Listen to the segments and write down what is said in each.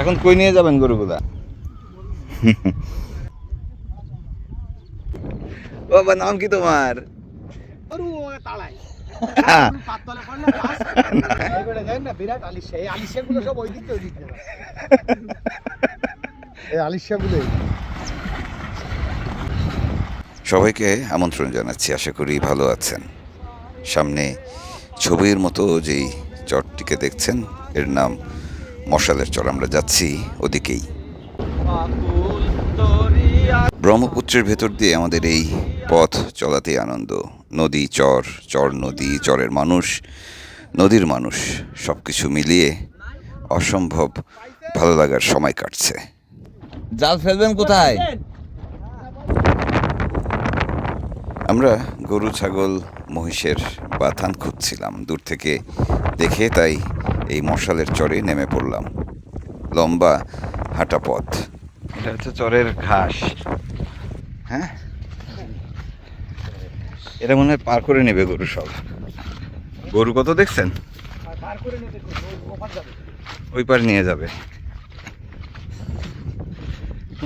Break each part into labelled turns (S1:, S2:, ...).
S1: এখন কই নিয়ে যাবেন গরুগুলা? বাবা, নাম কি তোমার? সবাইকে আমন্ত্রণ জানাচ্ছি, আশা করি ভালো আছেন। সামনে ছবির মতো যেই চটটিকে দেখছেন, এর নাম মশালের চর আমরা যাচ্ছি ওদিকেই। ব্রহ্মপুত্রের ভেতর দিয়ে আমাদের এই পথ চলাতে আনন্দ। নদী চর চর নদী চরের মানুষ নদীর মানুষ সব কিছু মিলিয়ে অসম্ভব ভালো লাগার সময় কাটছে। জাল ফেলবেন কোথায়? আমরা গরু ছাগল মহিষের বাথান খুঁজছিলাম। দূর থেকে দেখে তাই এই মশালের চরে নেমে পড়লাম। লম্বা হাঁটা পথ। এটা হচ্ছে চরের ঘাস। হ্যাঁ? এটা মনে হয় পার করে নেবে গরু সব। গরু কত দেখছেন? ওই পার নিয়ে যাবে।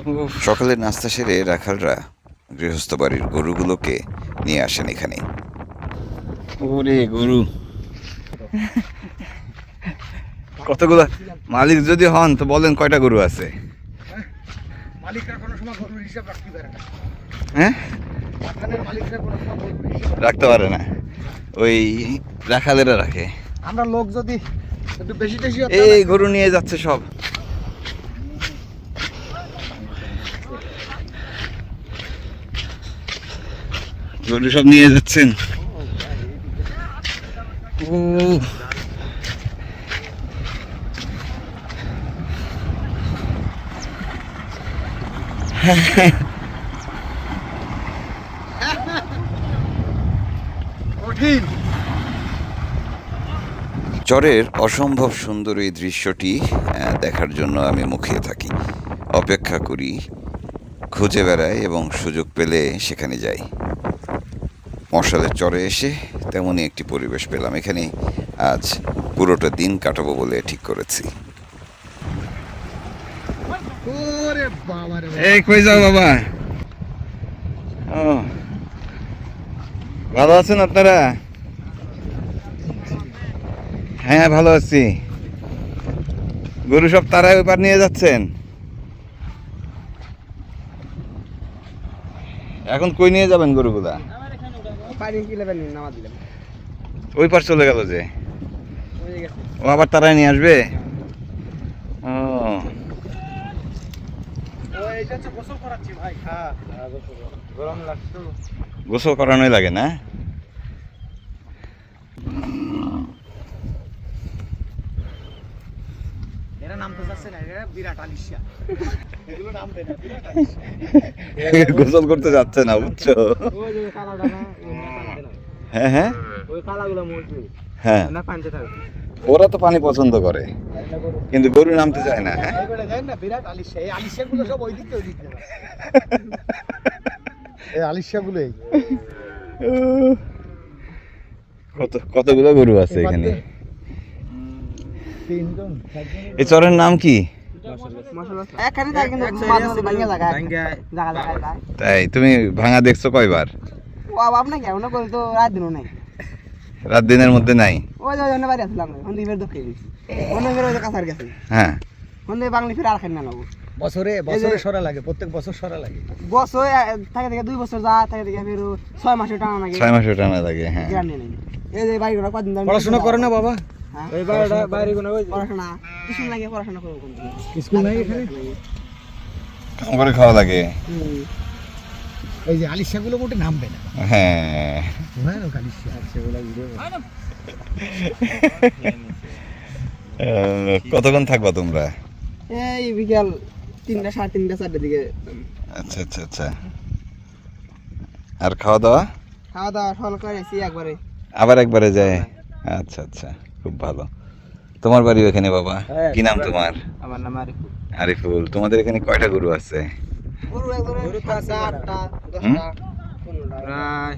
S1: উফ, সকালের নাস্তা সেরে রাখালরা গৃহস্থ বাড়ির গরুগুলোকে নিয়ে আসেন এখানে। ওরে গরু। কতগুলো? মালিক যদি হন তো বলেন কয়টা গরু আছে?
S2: মালিকরা কোনো সময় গরুর হিসাব রাখতে পারে না।
S1: হ্যাঁ? রাখতে পারে না। ওই রাখালেরা রাখে।
S2: আমরা লোক যদি একটু বেশি বেশি
S1: এই গরু নিয়ে যাচ্ছে সব। গরু সব নিয়ে যাচ্ছেন। ও
S2: কঠিন।
S1: চরের অসম্ভব সুন্দর এই দৃশ্যটি দেখার জন্য আমি মুখিয়ে থাকি। অপেক্ষা করি খুঁজে বেড়াই এবং সুযোগ পেলে সেখানে যাই। মশালের চরে এসে তেমনই একটি পরিবেশ পেলাম। এখানে আজ পুরোটা দিন কাটাবো বলে ঠিক করেছি।
S2: বাবা
S1: এই কই যাও বাবা? ভালো আছেন আপনারা? হ্যাঁ ভালো আছি। গরু সব তারাই ওপার নিয়ে যাচ্ছেন? এখন কই নিয়ে যাবেন গরুগুলা?
S2: পানি কি নামা দিলাম।
S1: ওই পার চলে গেল যে। ও আবার তারাই নিয়ে আসবে? ও।
S2: ও এটা হচ্ছে গোসল করাচ্ছি ভাই। হ্যাঁ গরম লাগছে তো।
S1: গোসল করানোই লাগে না? গোসল করতে যাচ্ছে না বুঝছ? হ্যাঁ হ্যাঁ।
S2: ওই কালাগুলো
S1: হ্যাঁ।
S2: না পানিতে থাকে।
S1: ওরা তো পানি পছন্দ করে। কিন্তু গরু নামতে চায় না হ্যাঁ?
S2: বিরাট আলিশা। এই আলিশাগুলো সব ওই দিক ওই দিক এই আলিশাগুলোই।
S1: কত কতগুলো গরু আছে এখানে?
S2: তিনজন
S1: এই চরের নাম কি? তাই তুমি ভাঙা দেখছ কয়বার?
S2: করে তো রাত দিনও নাই।
S1: রাত দিনের মধ্যে নাই।
S2: ওই যে অন্য বাড়ি আসলাম। হন্দি ফের দক্ষিণ অন্য ফের ওই কাছার গেছে।
S1: হ্যাঁ।
S2: হন্দি বাংলি ফের আর খাই না লাগবো।
S3: বছরে বছরে সরা লাগে প্রত্যেক বছর সরা লাগে।
S2: বছর থাকে থেকে দুই বছর যা থাকে থেকে ফের ছয় মাসে টানা লাগে।
S1: ছয় মাসে টানা লাগে হ্যাঁ।
S2: এই যে বাড়ি ঘোড়া কদিন
S3: পড়াশোনা করে না বাবা?
S2: হ্যাঁ?
S3: বাইরে বাইরে কোনো
S2: পড়াশোনা। কিছু লাগে পড়াশোনা করব
S3: স্কুল নাই এখানে?
S1: কাম খাওয়া লাগে।
S2: হুম।
S3: ওই যে আলিশাগুলো মোটে নামবে না।
S1: হ্যাঁ।
S3: ভয়ানক আলিশা? সেগুলো
S1: কতক্ষণ থাকবা তোমরা?
S2: এই বিকাল তিনটা সাড়ে তিনটা চারটার দিকে।
S1: আচ্ছা আচ্ছা আচ্ছা। আর খাওয়া দাওয়া
S2: খাওয়া দাওয়া সকাল করে এসি একবারে।
S1: আবার একবারে যায়? আচ্ছা আচ্ছা খুব ভালো। তোমার বাড়ি ওখানে বাবা?
S3: হ্যাঁ,
S1: কি নাম তোমার?
S2: আমার নাম আরিফ
S1: আরিফুল। তোমাদের এখানে কয়টা গরু আছে?
S2: গরু একবারে সাতটা আটটা দশটা
S3: প্রায়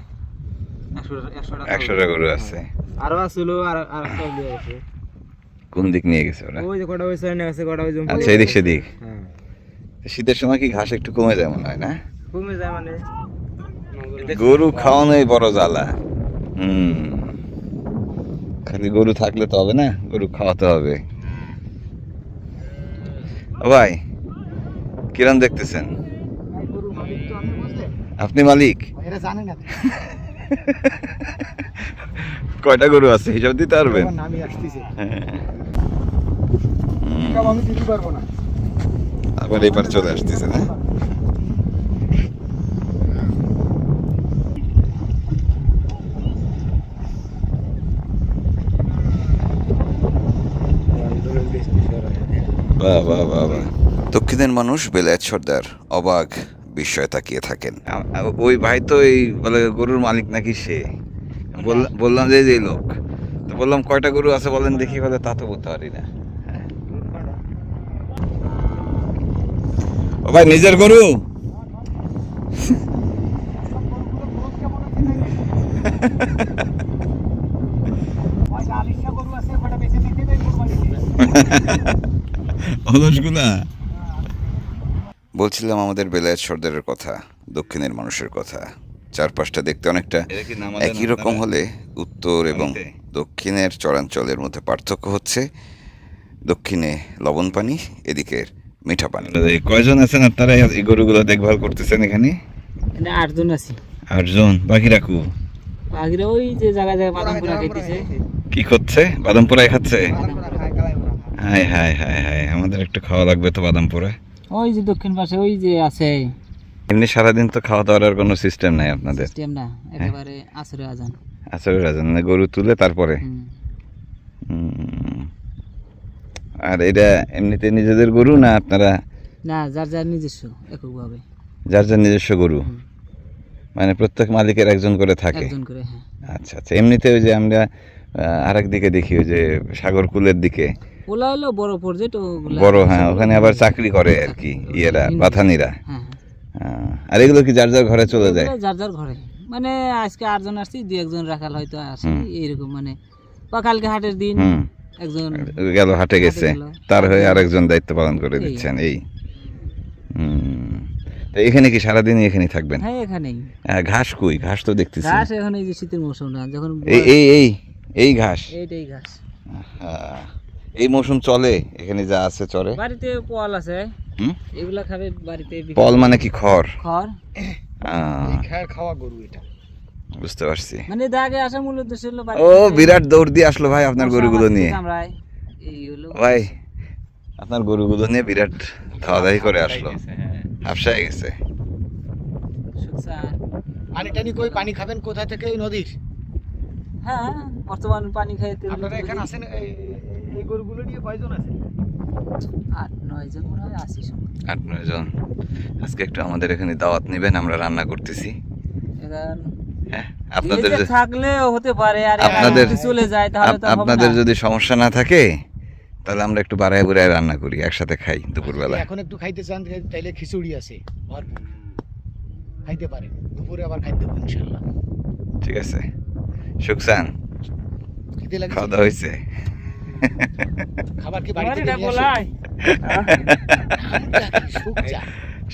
S3: একশো একশো টাকা
S1: একশোটা গরু আছে।
S3: আরও আসলো আর আর সব
S1: কোন দিক নিয়ে গেছে ওরা?
S3: ওই যে কটা ওই সাইডে আছে কটা ওই
S1: আচ্ছা এদিক সেদিক।
S3: হ্যাঁ।
S1: শীতের সময় কি ঘাস একটু কমে যায় মনে হয় না?
S3: কমে যায় মানে।
S1: গরু খাওয়ানোই বড় জ্বালা। হুম। খালি গরু থাকলে তো হবে না গরু খাওয়াতে হবে। ও ভাই কিরম দেখতেছেন
S3: গরু মালিক তো আমি বুঝলে
S1: আপনি মালিক। কয়টা গরু আছে? হিসাব দিতে পারবেন?
S3: না।
S1: আবার এবার চলে আসতেছে না বাহ বাহ বাহ বাহ। দক্ষিণের মানুষ বেলায়েত সর্দার অবাক। বিস্ময়ে তাকিয়ে থাকেন। ওই ভাই তো এই বলে গরুর মালিক নাকি সে? বললাম- বললাম যে এই যে লোক। তো বললাম কয়টা গরু আছে বলেন দেখি বলে তা তো বলতে পারি না। হ্যাঁ। ও ভাই নিজের গরু? অলসগুলা? বলছিলাম আমাদের বেলায়েত সর্দারের কথা দক্ষিণের মানুষের কথা চারপাশটা দেখতে অনেকটা একই রকম হলে উত্তর এবং দক্ষিণের চরাঞ্চলের মধ্যে পার্থক্য হচ্ছে দক্ষিণে লবণ পানি এদিকের মিঠা পানি কয়জন আছেন আপনারা এই গরুগুলো দেখভাল করতেছেন এখানে
S4: আটজন আছি
S1: আটজন বাকি রাখু
S4: আগের ওই যে জায়গায় জায়গায় বাদাম পোড়া খাইতেছে
S1: কি করছে বাদাম পোড়াই খাচ্ছে। হাই হাই হাই হাই আমাদের একটু খাওয়া লাগবে তো বাদাম পোড়া
S4: ওই যে দক্ষিণ পাশে ওই যে আছে।
S1: এমনি সারাদিন তো খাওয়া দাওয়ার কোনো সিস্টেম নাই আপনাদের?
S4: সিস্টেম না একেবারে আসরে আজান।
S1: আসলে রাজন মানে গরু তুলে তারপরে। আর এটা এমনিতে নিজেদের গরু না আপনারা?
S4: না যার যার নিজস্ব এককভাবে।
S1: যার যার নিজস্ব গরু? মানে প্রত্যেক মালিকের একজন করে থাকে?
S4: একজন করে হ্যাঁ।
S1: আচ্ছা আচ্ছা। এমনিতে ওই যে আমরা আরেক দিকে দেখি ওই যে সাগর কুলের দিকে।
S4: ওলা হলো বড় পর্যট ওগুলা
S1: বড় হ্যাঁ ওখানে আবার চাকরি করে আর কি ইয়েরা পাথানিরা
S4: হ্যাঁ
S1: হ্যাঁ। আর এগুলো কি যার যার ঘরে চলে যায়?
S4: যার যার ঘরে। মানে আজকে আটজন আসছি দুই একজন রাখাল হয়তো আসি এইরকম মানে। বা কালকে হাটের দিন একজন
S1: গেল হাটে গেছে। তার হয়ে আরেকজন দায়িত্ব পালন করে দিচ্ছেন এই। তো এখানে কি সারাদিন এখানেই থাকবেন?
S4: হ্যাঁ এখানেই।
S1: ঘাস কই? ঘাস তো দেখতেছি।
S4: ঘাস এখন এই যে শীতের মৌসুম না যখন
S1: এই এই এই এই ঘাস।
S4: এইটাই ঘাস।
S1: আহ, এই মৌসুম চলে এখানে যা আছে চলে।
S4: বাড়িতে পল আছে। এগুলা খাবে বাড়িতে
S1: পল মানে কি খড়?
S4: খড়।
S3: খায় খাওয়া গরু এটা।
S1: বুঝতে পারছি।
S4: মানে দাগে আসা মূল উদ্দেশ্য হলো
S1: ও বিরাট দৌড় দিয়ে আসলো ভাই আপনার গরুগুলো নিয়ে।
S4: কামড়ায় এই হলো
S1: ভাই আপনার গরুগুলো নিয়ে বিরাট খাওয়া দাওয়াই করে আসলো। হাফসায় গেছে।
S3: পানি টানি কই পানি খাবেন কোথা থেকে? এই নদীর?
S4: হ্যাঁ বর্তমান পানি খাইতে
S3: আপনারা এখানে আছেন এই- এই গরুগুলো নিয়ে কয়জন আছেন
S4: আট নয় জন মনে হয় আসি
S1: আট নয় জন। আজকে একটু আমাদের এখানে দাওয়াত নেবেন আমরা রান্না করতেছি। হ্যাঁ? আপনাদের
S4: থাকলে হতে পারে আর
S1: আপনাদের-
S4: যদি চলে যায় তাহলে তো
S1: আপনাদের যদি সমস্যা না থাকে তাহলে আমরা একটু বাড়ায় বুড়ায় রান্না করি একসাথে খাই দুপুরবেলা।
S3: এখন একটু খাইতে চান তাইলে খিচুড়ি আছে ভরপুর। খাইতে পারেন দুপুরে আবার খাইতে
S1: ঠিক আছে। সুকসান
S3: খেতে
S1: খাওয়া দাওয়া হয়েছে?
S3: খাবার কি বাড়িতে নিয়ে আসো?
S4: বলাই।
S3: নামটা কি? শুকচা।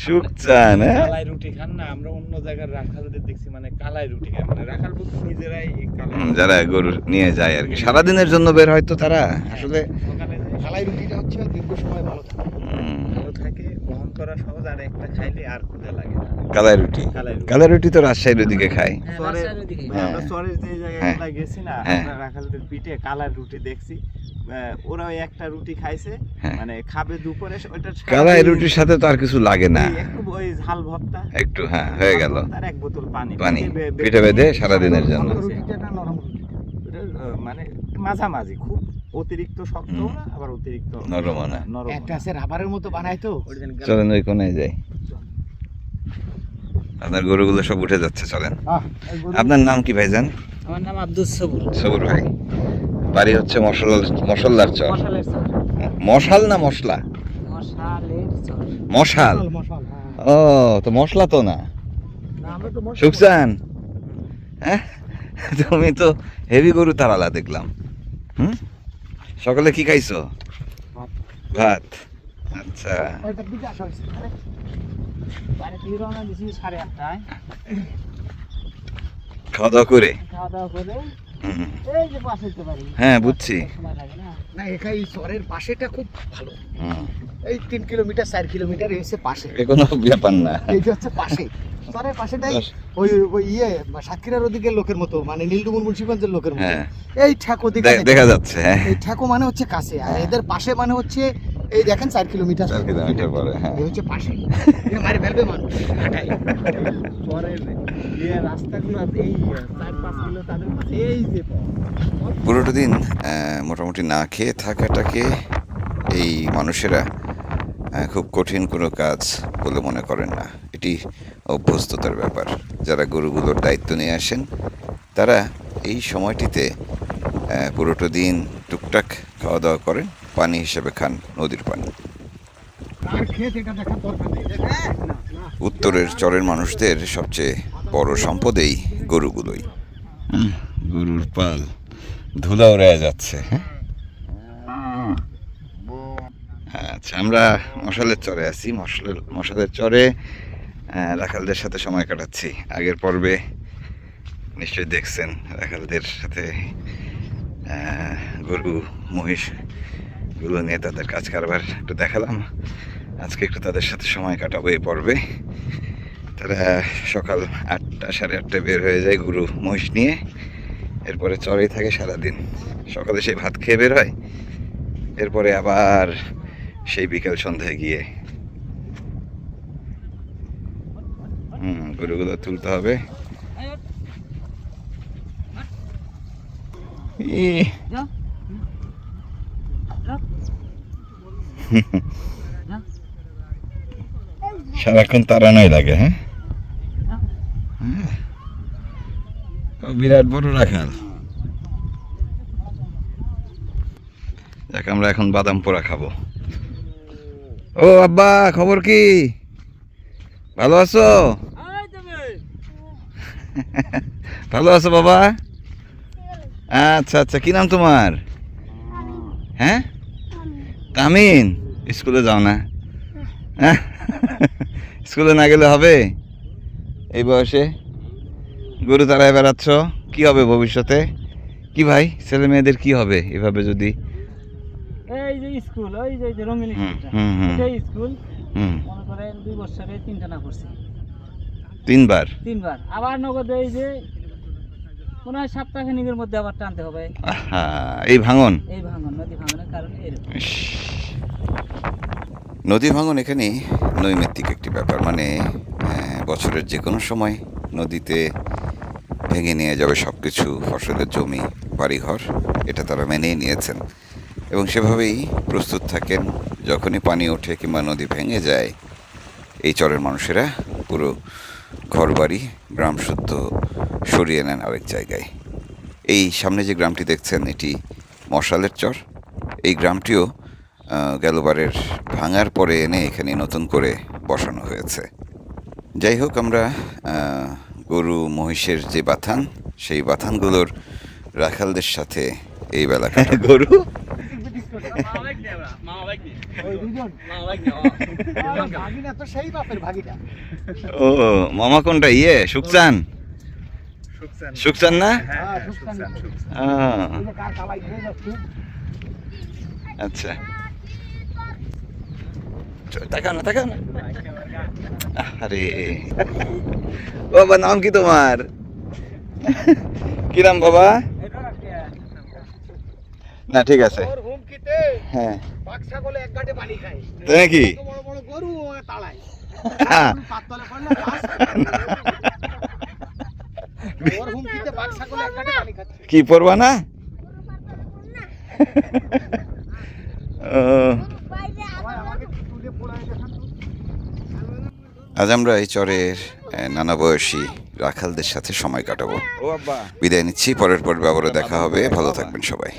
S1: সুকচান হ্যাঁ
S5: কালাই রুটি খান না আমরা অন্য জায়গার রাখালদের দেখছি মানে কালাই রুটি খান মানে রাখাল বলতে নিজেরাই
S1: যারা গরু নিয়ে যায় আর কি সারাদিনের জন্য বের হয় তো তারা আসলে
S5: সকালে যে
S3: কালাই রুটিটা হচ্ছে দীর্ঘ সময় ভালো থাকে
S5: ভালো থাকে করা সহজ আর একটা খাইলে আর ক্ষুধা লাগে না।
S1: কালাই রুটি?
S5: কালাই রুটি।
S1: তো রাজশাহীর ওদিকে খায়
S4: হ্যাঁ।
S5: ভাই, আমরা চরের যে
S1: হ্যাঁ।
S5: জায়গাগুলো গেছি না
S1: হ্যাঁ।
S5: আমরা রাখালদের পিঠে কালার রুটি দেখছি। ওরা একটা রুটি খাইছে
S1: হ্যাঁ।
S5: মানে খাবে দুপুরে ওইটা
S1: কালাই রুটির সাথে তো আর কিছু লাগে না।
S5: ওই একটু ওই ঝাল ভর্তা।
S1: একটু হ্যাঁ হয়ে গেল।
S5: আর এক বোতল পানি।
S1: পানি,
S5: পিঠে
S1: বেঁধে সারাদিনের জন্য।
S5: মানে মাঝামাঝি খুব অতিরিক্ত শক্ত না আবার অতিরিক্ত
S1: নরমও না।
S3: একটা আছে রাবারের মতো বানায় তো।
S1: চলেন ওই কোনায় যাই। আপনার গরুগুলো সব উঠে যাচ্ছে চলেন। আপনার নাম কি ভাইজান?
S4: আমার নাম আব্দুল সবুর।
S1: সবুর ভাই। বাড়ি হচ্ছে মশলা মশলার চর।
S4: চর।
S1: মশাল না মশলা? মশাল।
S3: হ্যাঁ।
S1: ও তো মশলা তো না।
S3: না, আমরা তো মশলা-
S1: সুকসান হ্যাঁ? তুমি তো হেভি গরু তারালা দেখলাম। হুম? সকালে কি খাইছো? ভাত। আচ্ছা। খাওয়া দাওয়া করে?
S4: খাওয়া দাওয়া করে এই
S1: হ্যাঁ বুঝছি।
S4: না
S3: এখানে এই চরের পাশেটা খুব ভালো। এই তিন কিলোমিটার চার কিলোমিটার এসে পাশে।
S1: কোনো ব্যাপার না।
S3: এইটা হচ্ছে পাশে। চরের পাশেটাই ওই ওই ইয়ে সাতক্ষীরার লোকের মতো মানে নীলডুমুর মুন্সিগঞ্জের লোকের মতো।
S1: হ্যাঁ।
S3: এই ঠেকো
S1: দেখা যাচ্ছে। হ্যাঁ।
S3: এই ঠেকো মানে হচ্ছে কাছে আর এদের পাশে মানে হচ্ছে এই দেখেন চার কিলোমিটার।
S1: চার কিলোমিটার পরে হ্যাঁ।
S3: এই হচ্ছে পাশে ফেলবে মানুষ। হাঁটাই
S2: রাস্তাগুলো এই চার পাঁচ কিলো তাদের এই যে
S1: পুরোটা দিন মোটামুটি না খেয়ে থাকাটাকে এই মানুষেরা খুব কঠিন কোনো কাজ বলে মনে করেন না। এটি অভ্যস্ততার ব্যাপার। যারা গরুগুলোর দায়িত্ব নিয়ে আসেন তারা এই সময়টিতে পুরোটা দিন টুকটাক খাওয়া দাওয়া করেন। পানি হিসেবে খান নদীর পানি।
S3: হ্যাঁ।
S1: উত্তরের চরের মানুষদের সবচেয়ে বড় সম্পদেই গরুগুলোই। গরুর পাল ধুলা উড়ে যাচ্ছে আচ্ছা আমরা মশালের চরে আছি। মশালের মশালের চরে রাখালদের সাথে সময় কাটাচ্ছি। আগের পর্বে নিশ্চয়ই দেখছেন রাখালদের সাথে গরু, মহিষ গুলো নিয়ে তাদের কাজ কারবার একটু দেখালাম। আজকে একটু তাদের সাথে সময় কাটাবো এই পর্বে। তারা সকাল আটটা সাড়ে আটটায় বের হয়ে যায় গরু মহিষ নিয়ে। এরপরে চরেই থাকে সারাদিন। সকালে সেই ভাত খেয়ে বের হয়। এরপরে আবার সেই বিকেল সন্ধ্যায় গিয়ে। হুম গরুগুলো তুলতে হবে। ই,
S4: যাও যাও যাও
S1: সারাক্ষণ তাড়ানোই লাগে হ্যাঁ? হ্যাঁ। বিরাট বড় রাখাল। দেখ আমরা এখন বাদাম পোড়া খাব। ও আব্বা, খবর কি? ভালো আছো? ভালো আছো বাবা? আচ্ছা আচ্ছা কি নাম তোমার? হ্যাঁ? তামিন স্কুলে যাও না। হ্যাঁ? স্কুলে না গেলে হবে? এই বয়সে? গরু তারায় বেড়াচ্ছ? কি হবে ভবিষ্যতে? কি ভাই ছেলে মেয়েদের কি হবে? এভাবে যদি
S4: এই যে স্কুল ওই যে যে রঙিন
S1: হুম,
S4: স্কুলটা।
S1: হুম, হুম।
S4: এটাই স্কুল। মনে করেন দুই বছরে তিনটা না করছি।
S1: তিনবার?
S4: তিনবার। আবার নগদে এই যে মনে হয় সপ্তাহখানিকের মধ্যে আবার টানতে হবে।
S1: আহা, এই ভাঙন?
S4: এই ভাঙন নদী ভাঙনের কারণে এরকম।
S1: নদী ভাঙন এখানে নৈমিত্তিক একটি ব্যাপার। মানে বছরের যে কোনো সময় নদীতে ভেঙে নিয়ে যাবে সব কিছু ফসলের জমি বাড়িঘর এটা তারা মেনেই নিয়েছেন। এবং সেভাবেই প্রস্তুত থাকেন যখনই পানি ওঠে কিংবা নদী ভেঙে যায় এই চরের মানুষেরা পুরো ঘরবাড়ি গ্রাম শুদ্ধ সরিয়ে নেন আরেক জায়গায়। এই সামনে যে গ্রামটি দেখছেন, এটি মশালের চর। এই গ্রামটিও গেলবারের ভাঙার পরে এনে এখানে নতুন করে বসানো হয়েছে। যাই হোক, আমরা গরু মহিষের যে বাথান, সেই বাথানগুলোর রাখালদের সাথে এই বেলা। গরু
S3: ওই দুজন ভাগিনা তো সেই বাপের ভাগিটা
S1: ও মামা কোনটা ইয়ে সুকচান সুকচান না?
S5: হ্যাঁ
S3: হ্যাঁ,
S5: হ্যাঁ,
S1: আচ্ছা। তাকাও না তাকাও না। আরে ও বাবা নাম কি তোমার? কি নাম বাবা? না ঠিক আছে। হ্যাঁ।
S3: বাঘ ছাগলে এক গাঁটে পানি খায়।
S1: তাই নাকি?
S3: এত বড় বড় গরু ও তাড়ায়। পাততলে পড়লে বাস। ওর হুমকিতে বাঘ ছাগলে এক গাঁটে পানি খাচ্ছে।
S1: কি পড়বা না। আজ আমরা এই চরের নানা বয়সী রাখালদের সাথে সময় কাটাবো।
S5: ও
S1: বিদায় নিচ্ছি পরের পর্বে আবারও দেখা হবে। ভালো থাকবেন সবাই।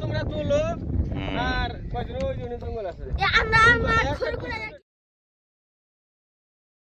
S2: তোমরা তুলো আর কয়জন? ওই জন্য জঙ্গল আছে।
S6: আমরা আমার খড়গুলো